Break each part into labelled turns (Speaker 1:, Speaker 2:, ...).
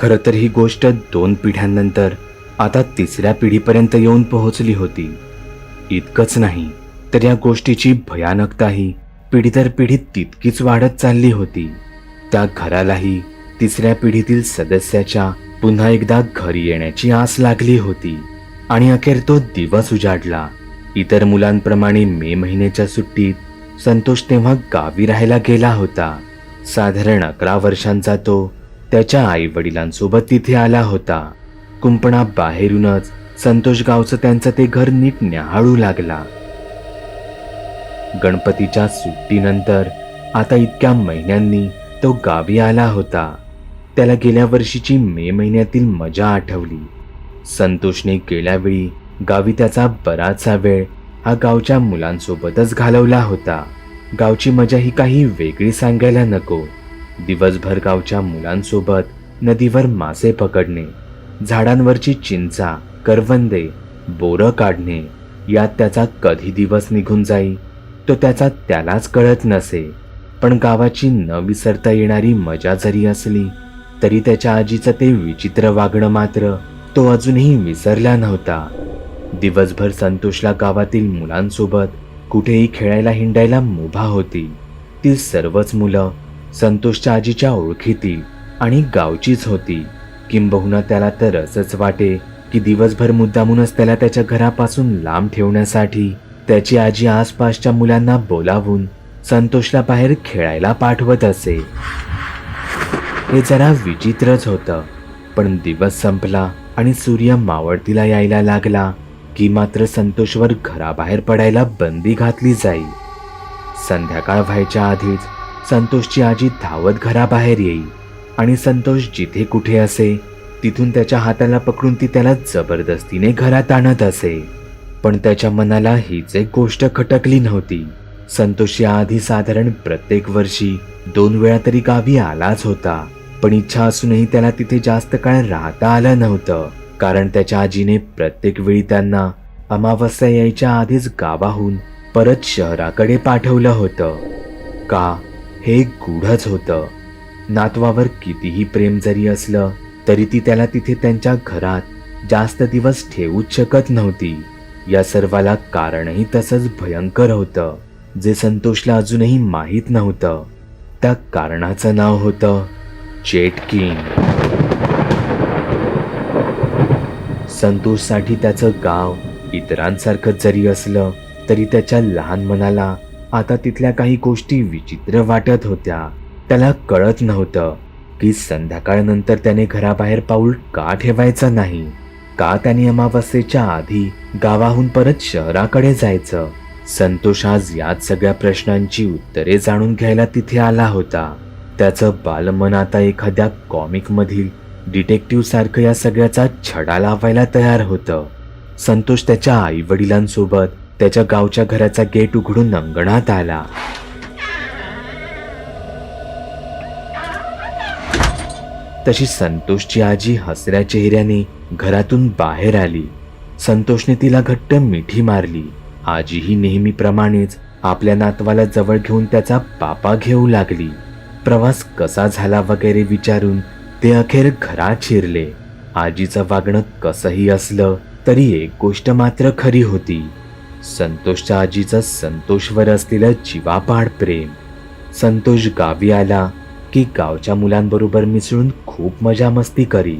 Speaker 1: खरं तर ही गोष्ट दोन पिढ्यांनंतर आता तिसऱ्या पिढीपर्यंत येऊन पोहोचली होती. इतकंच नाही तर या गोष्टीची भयानकताही पिढी दर पिढी तितकीच वाढत चालली होती. त्या घरालाही तिसऱ्या पिढीतील सदस्याच्या पुन्हा एकदा घरी येण्याची आस लागली होती. आणि अखेर तो दिवस उजाडला. इतर मुलांप्रमाणे मे महिन्याच्या सुट्टीत संतोष तेव्हा गावी राहायला गेला होता. साधारण अकरा वर्षांचा तो त्याच्या आई वडिलांसोबत तिथे आला होता. कुंपणा बाहेरूनच संतोष गावचं त्यांचं ते घर नीट न्याहाळू लागला. गणपतीच्या सुट्टीनंतर आता इतक्या महिन्यांनी तो गावी आला होता. त्याला गेल्या वर्षीची मे महिन्यातील मजा आठवली. संतोषने गेल्या वेळी गावी त्याचा बराचसा वेळ हा गावच्या मुलांसोबतच घालवला होता. गावची मजा ही काही वेगळी सांगायला नको. दिवसभर गावच्या मुलांसोबत नदीवर मासे पकडणे झाडांवरची चिंचा करवंदे बोरं काढणे यात त्याचा कधी दिवस निघून जाई तो त्याचा त्यालाच कळत नसे. पण गावाची न विसरता येणारी मजा जरी असली तरी त्याच्या आजीचं ते विचित्र वागणं मात्र तो अजूनही विसरला नव्हता. दिवसभर संतोषला गावातील मुलांसोबत कुठेही खेळायला हिंडायला मुभा होती. ती सर्वच मुलं संतोषच्या आजीच्या ओळखीतील आणि गावचीच होती. किंबहुना त्याला तर असंच वाटे की दिवसभर मुद्दामूनच त्याला त्याच्या घरापासून लांब ठेवण्यासाठी त्याची आजी आसपासच्या मुलांना बोलावून संतोषला बाहेर खेळायला पाठवत असे. हे जरा विचित्रच होतं पण दिवस संपला आणि सूर्य मावळतीला यायला लागला की मात्र संतोषवर घराबाहेर पडायला बंदी घातली जाई संध्याकाळ व्हायच्या आधीच संतोषची आजी धावत घराबाहेर येई. आणि संतोष जिथे कुठे असे तिथून त्याच्या हाताला पकडून ती त्याला जबरदस्तीने घरात आणत असे. पण त्याच्या मनाला हीच एक गोष्ट खटकली नव्हती. संतोष याआधी साधारण प्रत्येक वर्षी दोन वेळा तरी गावी आलाच होता. पण इच्छा असूनही त्याला तिथे जास्त काळ राहता आलं नव्हतं. कारण त्याच्या आजीने प्रत्येक वेळी त्यांना अमावस्या यायच्या आधीच गावाहून परत शहराकडे पाठवलं होतं. का? हे गूढच होतं. नातवावर कितीही प्रेम जरी असलं तरी ती त्याला तिथे त्यांच्या घरात जास्त दिवस ठेवूच शकत नव्हती. या सर्वाला कारणही तसंच भयंकर होतं जे संतोषला अजूनही माहीत नव्हतं. त्या कारणाचं नाव होतं चेटकिन. संतोषसाठी त्याचं गाव इतरांसारखंच जरी असलं तरी त्याच्या लहान मनाला आता तिथल्या काही गोष्टी विचित्र वाटत होत्या. त्याला कळत नव्हतं की संध्याकाळनंतर त्याने घराबाहेर पाऊल का ठेवायचं नाही. का त्याने अमावस्येच्या आधी गावाहून परत शहराकडे जायचं? संतोष आज याच सगळ्या प्रश्नांची उत्तरे जाणून घ्यायला तिथे आला होता. त्याचं बालमन आता एखाद्या कॉमिक मधील डिटेक्टिव्ह सारखं या सगळ्याचा छडा लावायला तयार होतं. संतोष त्याच्या आई वडिलांसोबत त्याच्या गावच्या घराचा गेट उघडून अंगणात आला. तशी संतोषची आजी हसऱ्या चेहऱ्याने घरातून बाहेर आली. संतोषने तिला घट्ट मिठी मारली. आजीही नेहमीप्रमाणेच आपल्या नातवाला जवळ घेऊन त्याचा पापा घेऊ लागली. प्रवास कसा झाला वगैरे विचारून ते अखेर घरात शिरले. आजीचं वागणं कसंही असलं तरी एक गोष्ट मात्र खरी होती. संतोषच्या आजीचं संतोषवर असलेलं जीवापाड प्रेम. संतोष गावी आला की गावच्या मुलांबरोबर मिसळून खूप मजा मस्ती करी.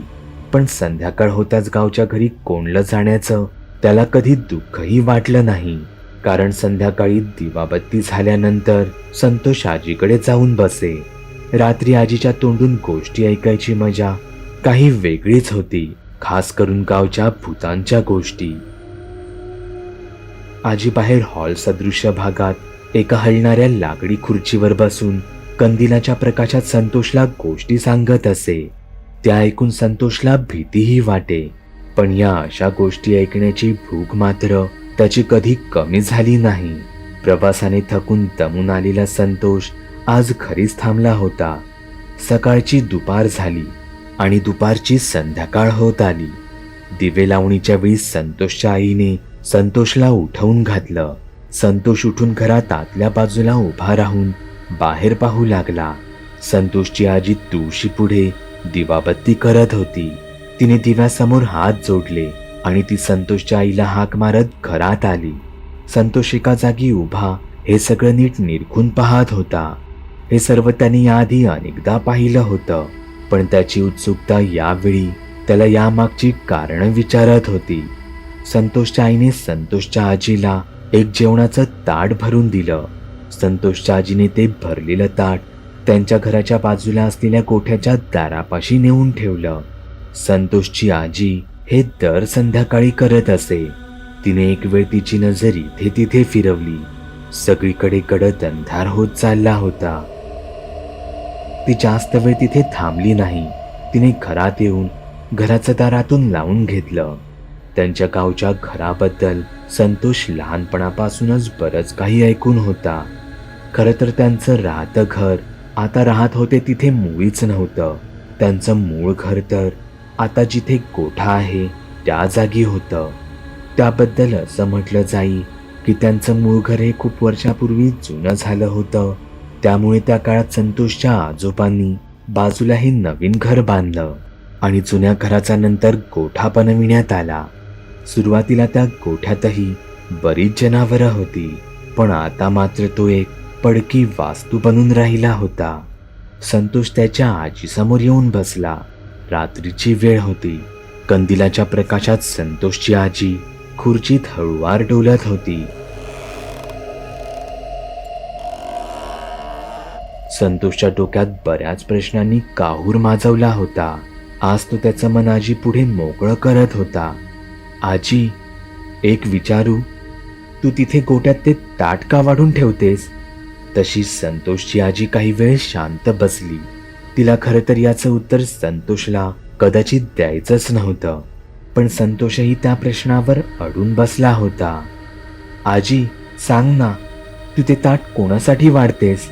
Speaker 1: पण संध्याकाळ होताच गावच्या घरी कोंडलं जाण्याचं त्याला कधी दुःखही वाटलं नाही. कारण संध्याकाळी दिवाबत्ती झाल्यानंतर संतोष आजीकडे जाऊन बसे. रात्री आजीच्या तोंडून गोष्टी ऐकायची मजा काही वेगळीच होती खास करून गावच्या भूतांच्या गोष्टी. आजीबाहेर हॉल सदृश्य भागात एका हलणाऱ्या लाकडी खुर्चीवर बसून कंदिलाच्या प्रकाशात संतोषला गोष्टी सांगत असे. त्या ऐकून संतोषला भीतीही वाटे. पण या अशा गोष्टी ऐकण्याची भूक मात्र त्याची कधी कमी झाली नाही. प्रवासाने थकून दमून आलेला संतोष आज घरीच थांबला होता. सकाळची दुपार झाली आणि दुपारची संध्याकाळ होत आली. दिवे लावणीच्या वेळी संतोषच्या आईने संतोषला उठवून घातलं. संतोष उठून घरात आतल्या बाजूला उभा राहून बाहेर पाहू लागला. संतोषची आजी तुळशी पुढे दिवाबत्ती करत होती. तिने दिव्यासमोर हात जोडले आणि ती संतोषच्या आईला हाक मारत घरात आली. संतोष एका जागी उभा हे सगळं नीट निरखून पाहत होता. हे सर्व त्याने याआधी अनेकदा पाहिलं होतं पण त्याची उत्सुकता यावेळी त्याला यामागची कारणं विचारत होती. संतोषच्या आईने संतोषच्या आजीला एक जेवणाचं ताट भरून दिलं. संतोषच्या आजीने ते भरलेलं ताट त्यांच्या घराच्या बाजूला असलेल्या गोठ्याच्या दारापाशी नेऊन ठेवलं. संतोषची आजी हे दर संध्याकाळी करत असे. तिने एक वेळ तिची नजर इथे तिथे फिरवली. सगळीकडे गडद अंधार होत चालला होता. ती जास्त वेळ तिथे थांबली नाही. तिने घरात येऊन घराचं दारातून लावून घेतलं. त्यांच्या गावच्या घराबद्दल संतोष लहानपणापासूनच बरंच काही ऐकून होता. खरं तर त्यांचं राहतं घर आता राहत होते तिथे मुळीच नव्हतं. त्यांचं मूळ घर तर आता जिथे गोठा आहे त्या जागी होतं. त्याबद्दल असं म्हटलं जाई की त्यांचं मूळ घर हे खूप वर्षापूर्वी जुनं झालं होतं. त्यामुळे त्या काळात संतोषच्या आजोबांनी बाजूला हे नवीन घर बांधलं आणि जुन्या घराचा नंतर गोठा बनविण्यात आला. सुरुवातीला त्या गोठ्यातही बरीच जनावरं होती पण आता मात्र तो एक पडकी वास्तू बनून राहिला होता. संतोष त्याच्या आजीसमोर येऊन बसला. रात्रीची वेळ होती. कंदिलाच्या प्रकाशात संतोषची आजी खुर्चीत हळुवार डोलत होती. संतोषच्या डोक्यात बऱ्याच प्रश्नांनी काहूर माजवला होता. आज तो त्याचं मन आजी पुढे मोकळं करत होता. आजी एक विचारू? तू तिथे गोट्यात ते ताट का वाढून ठेवतेस. तशी संतोषची आजी काही वेळ शांत बसली. तिला खरं तर याचं उत्तर संतोषला कदाचित द्यायचंच नव्हतं. पण संतोषही त्या प्रश्नावर अडून बसला होता. आजी सांग ना तू ते ताट कोणासाठी वाढतेस?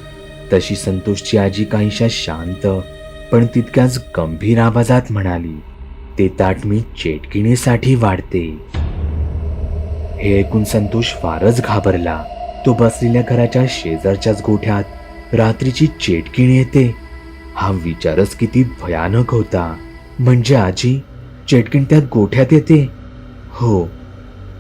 Speaker 1: तशी संतोषची आजी काहीशा शांत पण तितक्याच गंभीर आवाजात म्हणाली. ते ताट मी चेटकिणीसाठी वाढते. हे ऐकून संतोष फारच घाबरला. तो बसलेल्या घराच्या शेजारच्याच गोठ्यात रात्रीची चेटकिणी येते. हा विचारच किती भयानक होता. म्हणजे आजी चेटकिण त्या गोठ्यात येते? हो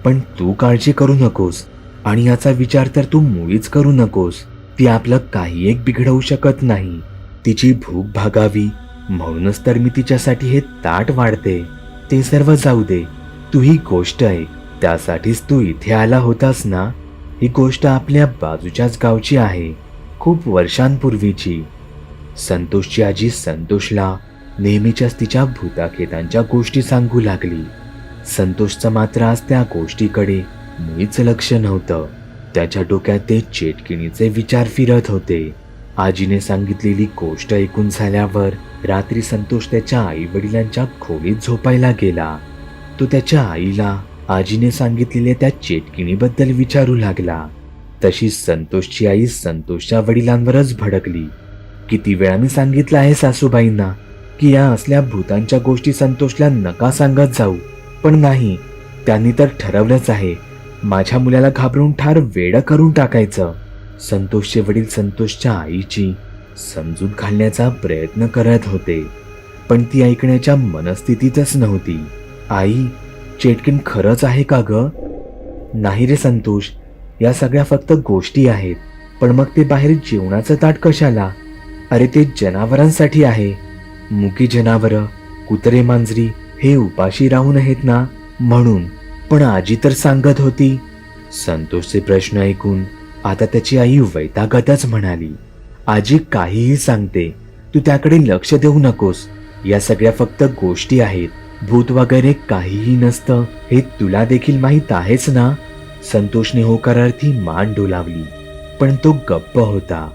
Speaker 1: पण तू काळजी करू नकोस आणि याचा विचार तर तू मुळीच करू नकोस. ती आपलं काही एक बिघडवू शकत नाही. तिची भूक भागावी म्हणूनच तर मी तिच्यासाठी हे ताट वाढते. ते सर्व जाऊ दे. तू ही गोष्ट आहे. त्यासाठीच तू इथे आला होतास ना? ही गोष्ट आपल्या बाजूच्याच गावची आहे. खूप वर्षांपूर्वीची. संतोषची आजी संतोषला नेहमीच्याच तिच्या भूताखेतांच्या गोष्टी सांगू लागली. संतोषचं मात्र आज त्या गोष्टीकडे मुळीच लक्ष नव्हतं. त्याच्या डोक्यात ते चेटकिणीचे विचार फिरत होते. आजीने सांगितलेली गोष्ट ऐकून झाल्यावर रात्री संतोष त्याच्या आई वडिलांच्या खोलीत झोपायला गेला. तो त्याच्या आईला आजीने सांगितलेल्या त्या चेटकिणीबद्दल विचारू लागला. तशी संतोषची आई संतोषच्या वडिलांवरच भडकली. किती वेळा मी सांगितलं आहे सासूबाईंना की या असल्या भूतांच्या गोष्टी संतोषला नका सांगत जाऊ. पण नाही त्यांनी तर ठरवलंच आहे. माझ्या मुलाला घाबरून ठार वेडं करून टाकायचं. संतोषचे वडील संतोषच्या आईची समजूत घालण्याचा प्रयत्न करत होते. पण ती ऐकण्याच्या मनस्थितीतच नव्हती. आई चेटकिन खरंच आहे का ग? नाही रे संतोष या सगळ्या फक्त गोष्टी आहेत. पण मग ते बाहेर जेवणाचं ताट कशाला? अरे ते जनावरांसाठी आहे. मुकी जनावरं कुत्रे मांजरी हे उपाशी राहून आहेत ना? म्हणून पण आजी तर सांगत होती. संतोषचे प्रश्न ऐकून आता त्याची आई वैतागतच म्हणाली आजी काहीही सांगते तू त्याकडे लक्ष देऊ नकोस. या सगळ्या फक्त गोष्टी आहेत. भूत वगैरे काहीही नसतं. हे तुला देखील माहीत आहेच ना? संतोषने होकारार्थी मान डोलावली पण तो गप्प होता.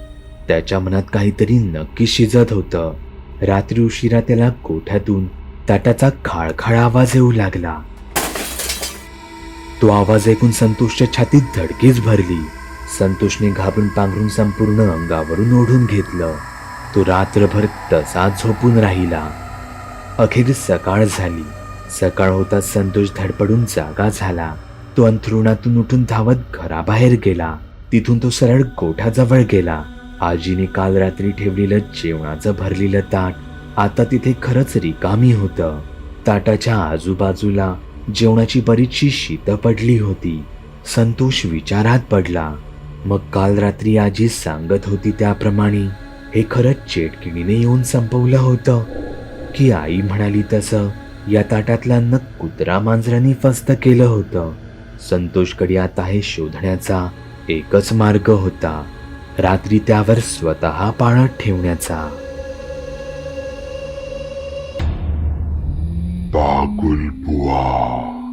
Speaker 1: त्याच्या मनात काहीतरी नक्की शिजत होतं. रात्री उशिरा त्याला गोठ्यातून ताटाचा खाळखाळ आवाज येऊ लागला. तो आवाज ऐकून संतोषच्या छातीत धडकीच भरली. संतोषने घाबरून पांघरून संपूर्ण अंगावरून ओढून घेतलं. तो रात्रभर तसाच झोपून राहिला. अखेर सकाळ झाली. सकाळ होताच संतोष धडपडून जागा झाला. तो अंथरुणातून उठून धावत घराबाहेर गेला. तिथून तो सरळ गोठ्याजवळ गेला. आजीने काल रात्री ठेवलेलं जेवणाचं भरलेलं ताट आता तिथे खरंच रिकामी होतं. ताटाच्या आजूबाजूला जेवणाची बरीचशी शीतं पडली होती. संतोष विचारात पडला. मग काल रात्री आजी सांगत होती त्याप्रमाणे हे खरंच चेटकिणीने येऊन संपवलं होतं. की आई म्हणाली तसं या ताटातलं अन्न कुत्रा मांजरांनी फस्त केलं होतं. संतोषकडे आता हे शोधण्याचा एकच मार्ग होता. रात्री त्यावर स्वतः पाळत ठेवण्याचा.
Speaker 2: बागुल बुवा.